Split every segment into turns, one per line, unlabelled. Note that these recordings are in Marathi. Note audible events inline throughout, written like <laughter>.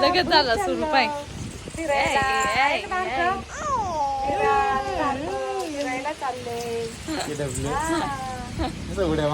लगेच झाला सुरू पाय.
फिरायला.
ऐ, ऐ,
ऐक ना गं. फिरायला चाललो, फिरायला चालले
उड्या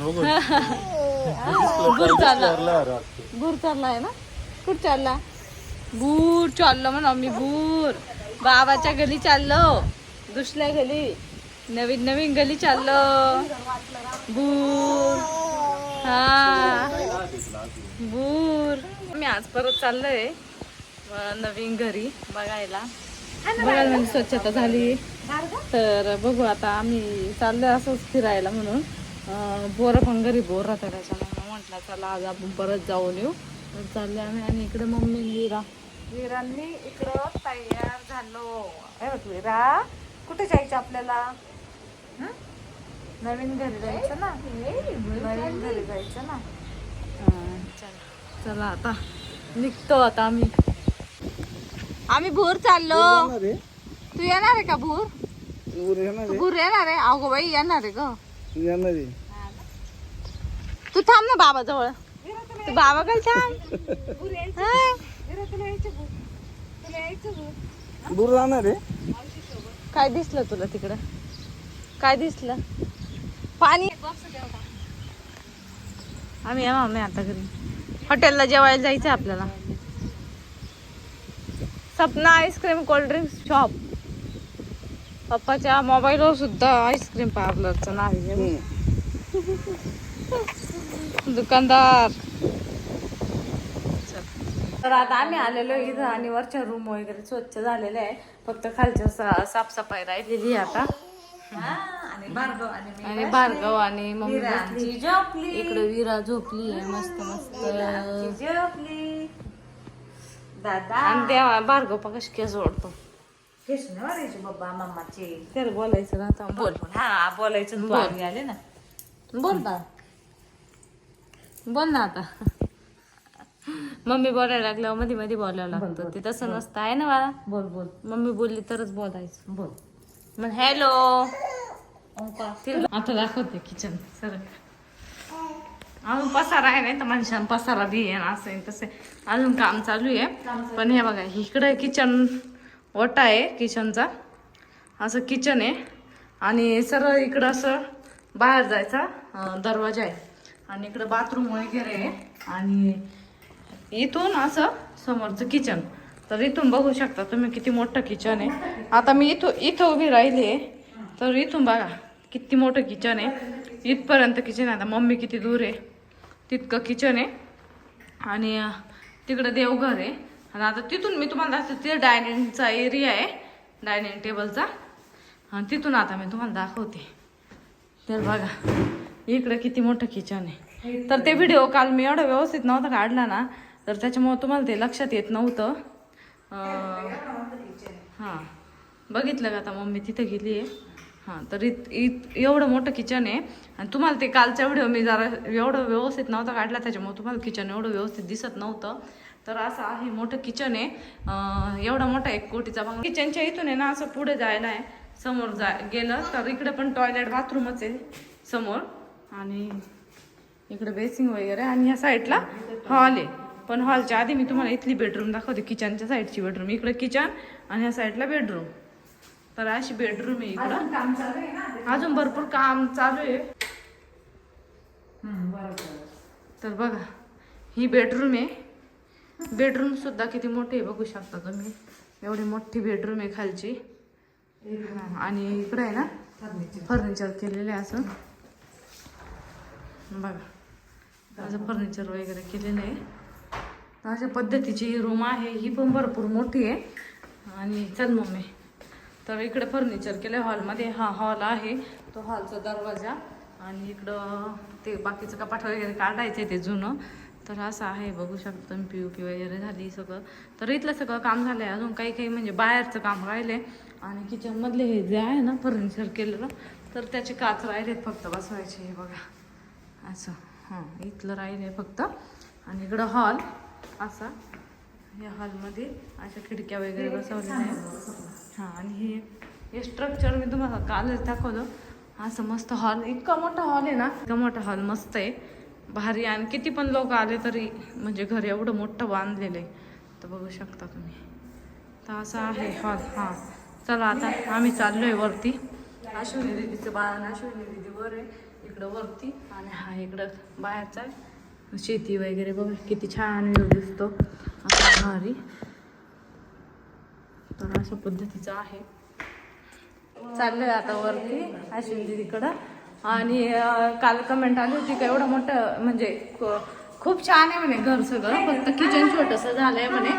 बघून. <laughs>
चाललाय ना? कुठं चालला. बूर चाललो म्हणा मी बूर बाबाच्या गली चाललो. दुसऱ्या गली. नवीन नवीन गली चाललो. बूर हा. बूर मी आज परत चाललोय नवीन घरी बघायला. बघायला म्हणजे स्वच्छता झाली. तर बघू आता आम्ही चाललोय असंच फिरायला म्हणून. पोरं पण घरी बोर राहतात त्याच्यामुळे म्हटलं चला आज आपण परत जाऊन येऊ. चालले आम्ही आणि इकडे मम्मी विरा.
विरांनी इकडं तयार झालो. हे विरा कुठे जायचं आपल्याला? नवीन घरी जायचं ना? नवीन घरी जायचं ना?
चला. चला आता निघतो आता आम्ही. आम्ही भूर चाललो. तू येणार आहे का भूर? भूर येणार आहे. अगो बाई येणार आहे ग. तू थांब ना बाबा जवळ तू बाबा काय थांब.
दूर जाणार आहे.
काय दिसलं तुला तिकडं? काय दिसलं? पाणी. आम्ही नाही आता घरी. हॉटेलला जेवायला जायचं आपल्याला. सपना आईस्क्रीम कोल्ड्रिंक्स शॉप पप्पाच्या मोबाईलवर सुद्धा आईस्क्रीम पार्लरचं नाव आहे. दुकानदार. तर आता आम्ही आलेलो इथं आणि वरच्या रूम वगैरे स्वच्छ झालेले आहे. फक्त खालच्या साफसफाई राहिलेली आहे आता.
आणि भार्गव आणि मी
आणि भार्गव आणि मम्मी बसली.
झोपली.
इकडे विरा झोपली आहे मस्त मस्त.
झोपली. दादा.
आणि त्या भार्गव पण कशी केस ओढतो.
बाबा मम्माचे
बोलायचं ना आता. बोल.
हा बोलायचं तू
बोल.
आली आले ना.
बोल ना बोल ना आता. मम्मी बोलायला लागल्यावर मध्ये मध्ये बोलायला लागतं. ते तसं नसतं आहे ना बाळा?
बोल बोल.
मम्मी बोलली तरच बोलायचं.
बोल.
मग हॅलो. आता दाखवते किचन सर अजून पसारा आहे नाही तर माणसानं पसारा बी आहे असं आहे तसं. अजून काम चालू आहे. पण हे बघा इकडे किचन ओटा आहे किचनचा असं किचन आहे. आणि सरळ इकडं असं बाहेर जायचा दरवाजा आहे. आणि इकडं बाथरूम वगैरे आहे. आणि इथून असं समोरचं किचन तर इथून बघू शकता तुम्ही किती मोठं किचन आहे. आता मी इथं इथं उभी राहिली आहे. तर इथून बघा. किती मोठं किचन आहे. इथपर्यंत किचन आहे. आता मम्मी किती दूर आहे तितकं किचन आहे. आणि तिकडं देवघर आहे. आणि आता तिथून मी तुम्हाला दाखवते ते डायनिंगचा एरिया आहे डायनिंग टेबलचा आणि तिथून आता मी तुम्हाला दाखवते. तर बघा इकडं किती मोठं किचन आहे. तर ते व्हिडिओ काल मी एवढा व्यवस्थित नव्हता काढला ना तर त्याच्यामुळं तुम्हाला ते लक्षात येत नव्हतं. हां. बघितलं का आता मम्मी तिथं गेली आहे हां तर इत इत एवढं मोठं किचन आहे. आणि तुम्हाला ते कालचा व्हिडिओ मी जरा एवढं व्यवस्थित नव्हता काढला त्याच्यामुळे तुम्हाला किचन एवढं व्यवस्थित दिसत नव्हतं. तर असं आहे मोठं किचन आहे. एवढा मोठा एक कोटीचा बंगला. किचनच्या इथून आहे ना असं पुढे जायला आहे. समोर जा गेलं तर इकडे पण टॉयलेट बाथरूमच आहे समोर. आणि इकडे बेसिंग वगैरे आणि ह्या साईडला हॉल आहे. पण हॉलच्या आधी मी तुम्हाला इथली बेडरूम दाखवते किचनच्या साईडची बेडरूम इकडे किचन आणि ह्या साईडला बेडरूम तर अशी बेडरूम आहे इकडं.
काम चालू आहे ना?
अजून भरपूर काम चालू आहे. तर बघा ही बेडरूम आहे. बेडरूम सुद्धा किती मोठी आहे बघू शकता तुम्ही. एवढी मोठी बेडरूम आहे खालची. हा, आणि इकडे आहे ना फर्निचर. केलेलं आहे असं. बघा असं फर्निचर वगैरे केलेलं आहे. अशा पद्धतीची ही रूम आहे. ही पण भरपूर मोठी आहे. आणि चल मम्मी तर इकडे फर्निचर केलं हॉलमध्ये हा हॉल आहे. तो हॉलचा दरवाजा. आणि इकडं ते बाकीचं कपाट वगैरे काढायचं आहे ते जुनं. तर असं आहे बघू शकतो तुम्ही पी यू पी वगैरे झाली सगळं. तर इथलं सगळं काम झालं आहे अजून काही काही म्हणजे बाहेरचं काम राहिलं आहे आणि किचनमधले हे जे आहे ना फर्निचर केलेलं तर त्याचे काच राहिलेत फक्त बसवायचे हे बघा. असं. हां इथलं राहिले फक्त. आणि इकडं हॉल असा. या हॉलमध्ये अशा खिडक्या वगैरे बसवलेल्या आहेत. आणि हे हे स्ट्रक्चर मी तुम्हाला कालच दाखवलं. असं मस्त हॉल इतका मोठा हॉल आहे ना इतका मोठा हॉल मस्त आहे. भारी आणि किती पण लोक आले तरी म्हणजे घर एवढं मोठं बांधलेलं आहे. तर बघू शकता तुम्ही. तर असं आहे हॉल हां. चला आता आम्ही चाललो आहे वरती. अश्विनी दिदीचं बाळ अश्विनी दिदी वर आहे इकडं वरती. आणि हा इकडं बाहेरचा आहे. शेती वगैरे बघ किती छान व्ह्यू दिसतो. असं भारी. तर अशा पद्धतीचं आहे. चाललोय आता वरती अश्विनी दिदीकडं. आणि काल कमेंट आली होती का एवढं मोठं म्हणजे खूप छान आहे म्हणे घर सगळं. फक्त किचन छोटंसं झालंय म्हणे.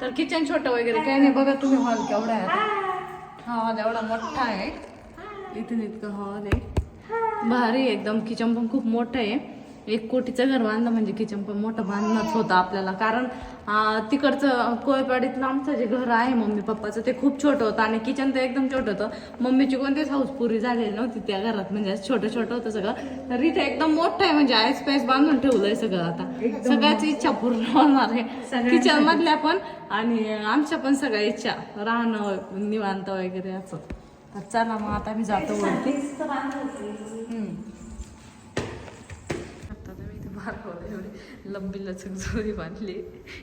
तर किचन छोटं वगैरे काही नाही. बघा तुम्ही हॉल केवढा आहे हॉल एवढा मोठा आहे. इथून इतकं हॉल आहे. भारी एकदम. किचन पण खूप मोठं आहे. एक कोटीचं घर बांधलं म्हणजे किचन पण मोठं बांधणंच होतं आपल्याला. कारण तिकडचं कोयपाडीतलं आमचं जे घर आहे मम्मी पप्पाचं ते खूप छोटं होतं आणि किचन तर एकदम छोटं होतं. मम्मीची कोणतीच हाऊस पुरी झालेली नव्हती त्या घरात म्हणजे छोटं छोटं होतं सगळं. तर इथे एकदम मोठं आहे म्हणजे आय स्पेस बांधून ठेवलंय सगळं आता. सगळ्याची इच्छा पूर्ण होणार आहे. किचन मधल्या पण आणि आमच्या पण सगळ्या इच्छा राहणं निवांत वगैरे असं. तर चला मग आता मी जातो वरती. हम्म. एवढी लंबी लचक जोरी बांधली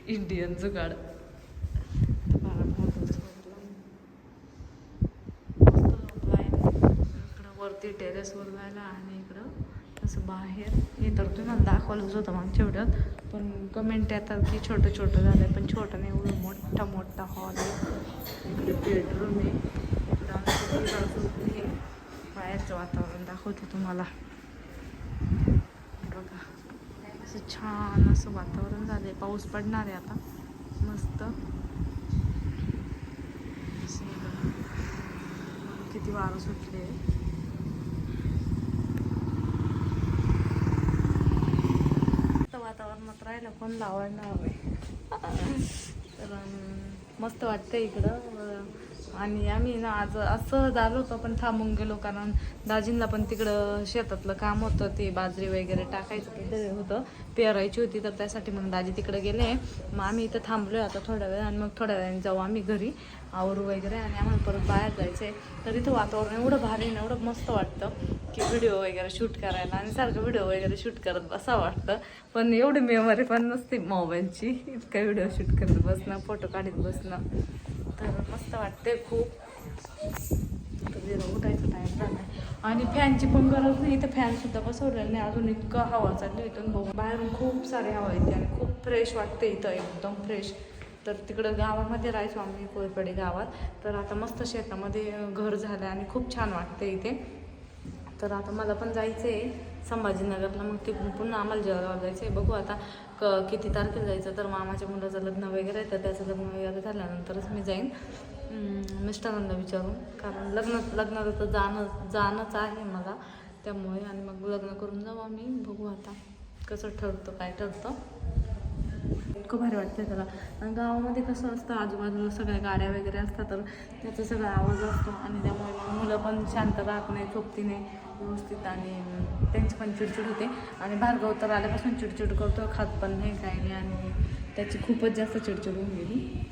इंडियन जुगाड इकडं वरती टेरेसवर जायला आणि इकडं असं बाहेर हे तर तुम्हाला दाखवलंच होतं मागच्या व्हिडिओत पण कमेंट येतात की छोटं छोटं झालं आहे पण छोटं नाही एवढं मोठा मोठा हॉल आहे इकडे बेडरूम आहे इकडं आहे. बाहेरचं वातावरण दाखवते तुम्हाला बघा असं छान असं वातावरण झालं आहे पाऊस पडणार आहे आता. मस्त. असं किती वारं सुटले. मस्त वातावरणात राहायला पण लावायला आहे तर मस्त वाटतं इकडं. आणि आम्ही ना आज असं झालो होतो पण थांबून गेलो कारण दाजींना पण तिकडं शेतातलं काम होतं ते बाजरी वगैरे टाकायचं तिथे होतं पेरायची होती तर त्यासाठी मग दाजी तिकडे गेले. मग आम्ही इथं थांबलोय आता थोड्या वेळ आणि मग थोड्या वेळाने जाऊ आम्ही घरी आवरू वगैरे आणि आम्हाला परत बाहेर जायचं आहे तर इथं वातावरण एवढं भारी ना एवढं मस्त वाटतं की व्हिडिओ वगैरे शूट करायला आणि सारखं व्हिडिओ वगैरे शूट करत बसा वाटतं. पण एवढी मेमरी पण नसते मोबाईलची इतका व्हिडिओ शूट करत बसणं फोटो काढत बसणं. तर मस्त वाटते खूप. तर जरा उठायचा टाईम झाला आणि फॅनची पण गरज नाही इथं फॅन सुद्धा बसवलेला नाही. अजून इतकं हवा चालली इथून बघून बाहेरून खूप सारी हवा येते आणि खूप फ्रेश वाटते इथं एकदम फ्रेश तर तिकडं गावामध्ये राहायचो आम्ही कोयपडी गावात. तर आता मस्त शेतामध्ये घर झालं आणि खूप छान वाटते इथे. तर आता मला पण जायचं आहे संभाजीनगरला. मग तिकडून पुन्हा आम्हाला जळगाव जायचं आहे बघू आता क किती तारखेला जायचं. तर मामाच्या मुलाचं लग्न वगैरे आहे तर त्याचं लग्न वगैरे झाल्यानंतरच मी जाईन. मिस्टरांना विचारून. कारण लग्न लग्नाचं तर जाणं जाणंच आहे मला. त्यामुळे आणि मग लग्न करून जाऊ आम्ही. बघू आता कसं ठरतं काय ठरतं. इतकं भारी वाटतं त्याला. आणि गावामध्ये कसं असतं आजूबाजूला सगळ्या गाड्या वगैरे असतात तर त्याचा सगळा आवाज असतो. आणि त्यामुळे मग मुलं पण शांत राहत नाही झोपती नाही व्यवस्थित आणि त्यांची पण चिडचिड होते. आणि भार्गव तर आल्यापासून चिडचिड करतो खात पण नाही काय नाही आणि त्याची खूपच जास्त चिडचिड होऊन गेली.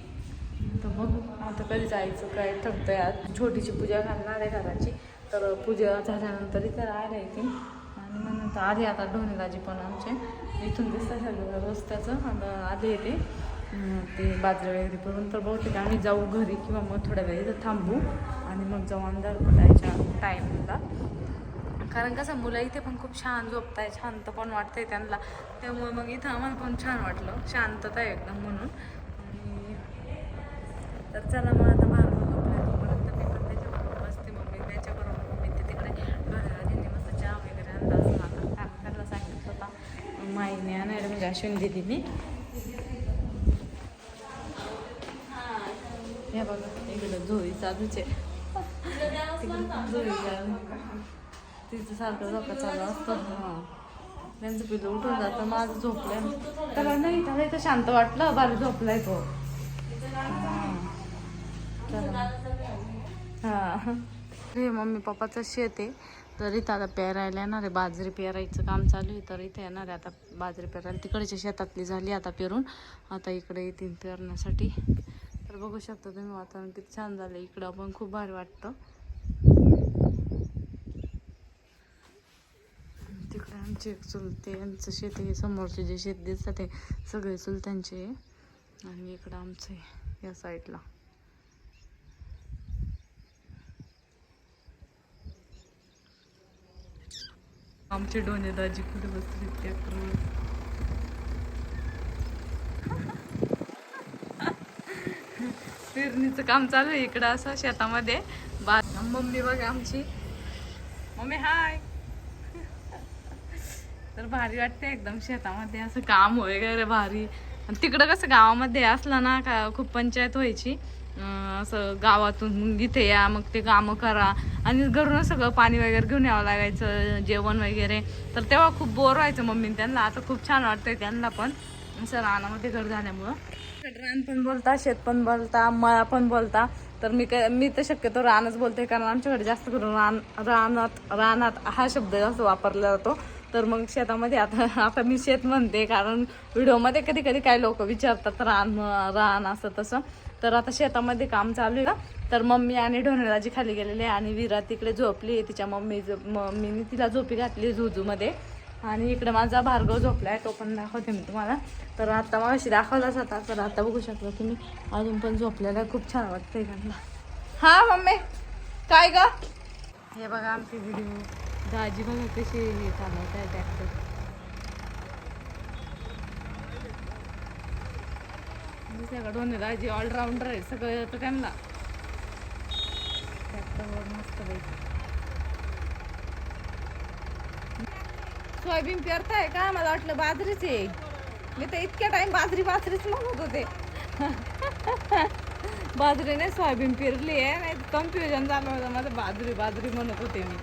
तर मग आता कधी जायचं काय ठरतंय आज. छोटीशी पूजा घालणार आहे घराची. तर पूजा झाल्यानंतर इथे आहे येतील. आणि मग नंतर आधी आता ढोणेदाजी पण आमचे. इथून दिसतं सगळं रस्त्याचं आता आधी येते ते बाजरी वगैरे करून तर बहुतेक आम्ही जाऊ घरी किंवा मग थोड्या वेळ इथं थांबू आणि मग जाऊ अंधार पडायच्या टाईमला कारण कसं मुलं इथे पण खूप छान झोपताय शांत पण वाटतंय त्यांना. त्यामुळे मग इथं आम्हाला पण छान वाटलं. शांतता आहे एकदम म्हणून. आणि तर चला मग आता बाहेर झोपल्या तोपर्यंत मी पण त्याच्याबरोबर बसते मम्मी त्याच्याबरोबर मम्मी ते तिकडे घराजींनी मस्त चहा वगैरे आणला असं आता कारण त्यांना सांगितलं होता माईने आणायला म्हणजे अश्विन दिदीने हे बघा इकडं झोळी चालूच आहे तिकडं झोळी चालू तिचं सारखं झोपा चालू असतं हां त्यांचं पिलं उठून जातं माझं झोपलं त्याला नाही त्याला इथं शांत वाटलं बारी झोपलाय तो हां हे मम्मी पप्पाचं शेत आहे तर इथं आता पेरायला येणार आहे. बाजरी पेरायचं काम चालू आहे. तर इथे येणार आहे. आता बाजरी पेरायला तिकडच्या शेतातली झाली आता पेरून. आता इकडे येतील पेरण्यासाठी. तर बघू शकता तुम्ही वातावरण किती छान झालं इकडं पण खूप भारी वाटतं. तिकडे आमचे एक चुलते यांचं शेत हे समोरचे जे शेत दिसतात ते सगळे चुलत्यांचे आहे. आणि इकडं आमचं आहे या साईडला आमचे डोने दाजी कुठे बसले ट्रॅक्टर पेरणीचं काम चालू आहे इकडं असं शेतामध्ये. बा मम्मी बघा आमची. मम्मी हाय तर भारी वाटते एकदम शेतामध्ये असं काम वगैरे भारी. आणि तिकडं कसं गावामध्ये असलं ना का खूप पंचायत व्हायची. हो असं गावातून इथे या मग ते कामं करा. आणि घरूनच सगळं पाणी वगैरे घेऊन यावं लागायचं जेवण वगैरे. तर तेव्हा खूप बोर व्हायचं मम्मी त्यांना. आता खूप छान वाटतंय त्यांना पण. असं रानामध्ये घर झाल्यामुळं. रान पण बोलता शेत पण बोलता मळा पण बोलता. तर मी काय मी तर शक्यतो रानच बोलते कारण आमच्याकडे जास्त करून रान रानात रानात हा शब्द जास्त वापरला जातो. तर मग शेतामध्ये आता आता मी शेत म्हणते कारण व्हिडिओमध्ये कधी कधी काही लोक विचारतात रान रान असं तसं. तर आता शेतामध्ये काम चालू आहे. ना तर मम्मी आणि ढोणेलाजी खाली गेलेले आहे आणि विरा तिकडे झोपली तिच्या मम्मी मम्मीने तिला झोपी घातली झुजूमध्ये आणि इकडे माझा भार्गव झोपला आहे तो पण दाखवते मी तुम्हाला. तर आता मग अशी दाखवलाच होता तर आता बघू शकता तुम्ही अजून पण झोपलेला आहे. खूप छान वाटतंय त्यांना. हा मम्मी. काय ग? हे बघा आमची व्हिडिओ दाजी बघा कशी हे चालवत आहे ट्रॅक्टर सगळं दाजी ऑलराऊंडर आहे सगळं येतं त्यांना. ट्रॅक्टरवर मस्त पैकी सोयाबीन पेरताय का? मला वाटलं बाजरीच आहे. मी तर इतक्या टाइम बाजरी बाजरीच म्हणत होते. बाजरीने सोयाबीन पेरली आहे. नाही कन्फ्युजन झालं होतं. माझं बाजरी बाजरी म्हणत होते मी.